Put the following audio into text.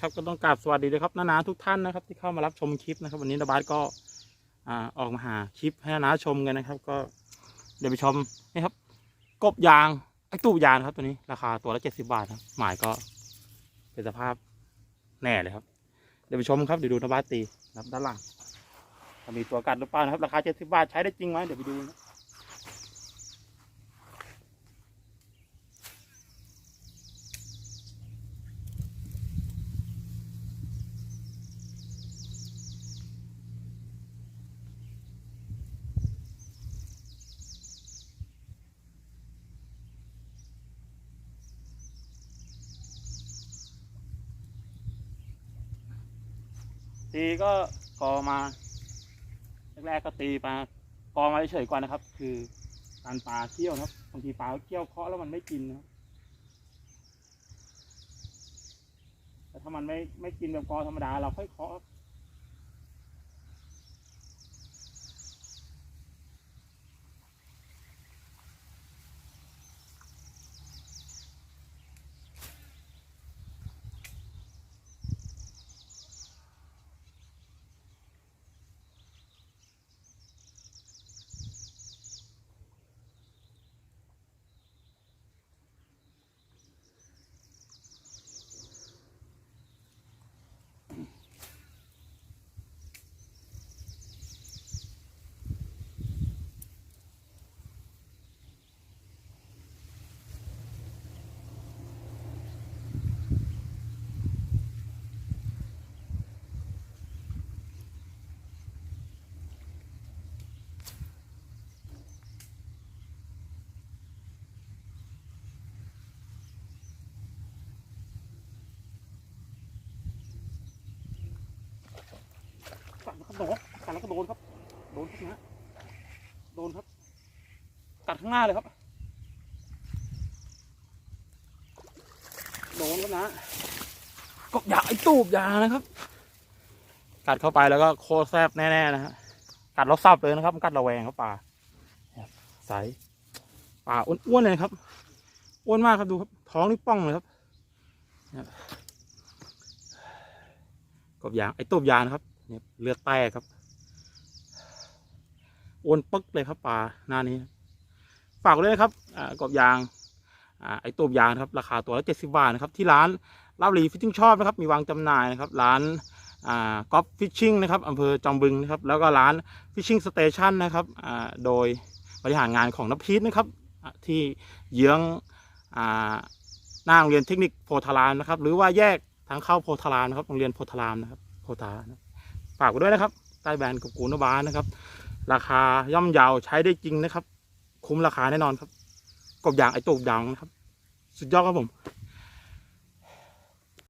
ครับก็ต้องกราบสวัสดีเลยครับนานาทุกท่านนะครับ ที่เข้ามารับชมคลิปนะครับ วันนี้นาบาสก็อ่าออกมาหาคลิปให้นานาชมกันนะครับ ก็เดี๋ยวไปชมนี่ครับ กบยางไอ้ตูบยางนครับตัวนี้ราคาตัวละเจ็ดสิบาทครับหมายก็เป็นสภาพแน่เลยครับ เดี๋ยวไปชมครับเดี๋ยวดูนาบาสตีนะครับด้านหลังมีตัวกัดหรือเปล่านะครับราคาเจ็ดสิบาทใช้ได้จริงไหมเดี๋ยวไปดูนะ ตีก็กอมาแรกๆก็ตีปลากอมาเฉยๆก่อนนะครับ คือการปลาเที่ยวนะครับบางทีปลาเที่ยวเคาะแล้วมันไม่กินนะครับแต่ถ้ามันไม่ไม่กินแบบกอธรรมดาเราค่อยเคาะ โดนกัดแล้วก็โดนครับ โดนครับนะโดนครับ กัดข้างหน้าเลยครับ โดนครับนะก็อย่าไอ้ตูบอย่านะครับ กัดเข้าไปแล้วก็โคตรแซบแน่ๆนะฮะ กัดเราสับเลยนะครับ กัดเราแวงครับปลาเนี่ยใสปลาอ้วนๆเลยครับ อ้วนมากครับดูครับ ท้องนี่ป่องเลยครับกบยางไอ้ตูบยางนะครับ เนี่ยเลือดแตกครับโอนปึ๊กเลยครับปลาหน้านี้ ฝากด้วยนะครับอ่ากบยางอ่าไอตูบยางครับราคาตัวละเจ็ดสิบาทนะครับที่ร้านลาบลีฟิชชิ่งชอบนะครับมีวางจำหน่ายนะครับร้านอ่ากอฟฟิชชิ่งนะครับอำเภอจอมบึงนะครับแล้วก็ร้านฟิชชิ่งสเตชันนะครับอ่าโดยบริหารงานของนพีทนะครับที่เยื้องอ่าหน้าโรงเรียนเทคนิคโพธารามนะครับหรือว่าแยกทางเข้าโพธารามนะครับโรงเรียนโพธารามนะครับโพธารามนะ ฝากไว้ด้วยนะครับใต้แบรนด์กับกูนบานะครับ ราคาย่อมเยาวใช้ได้จริงนะครับ คุ้มราคาแน่นอนครับ กบยางไอตูบยางนะครับ สุดยอดครับผม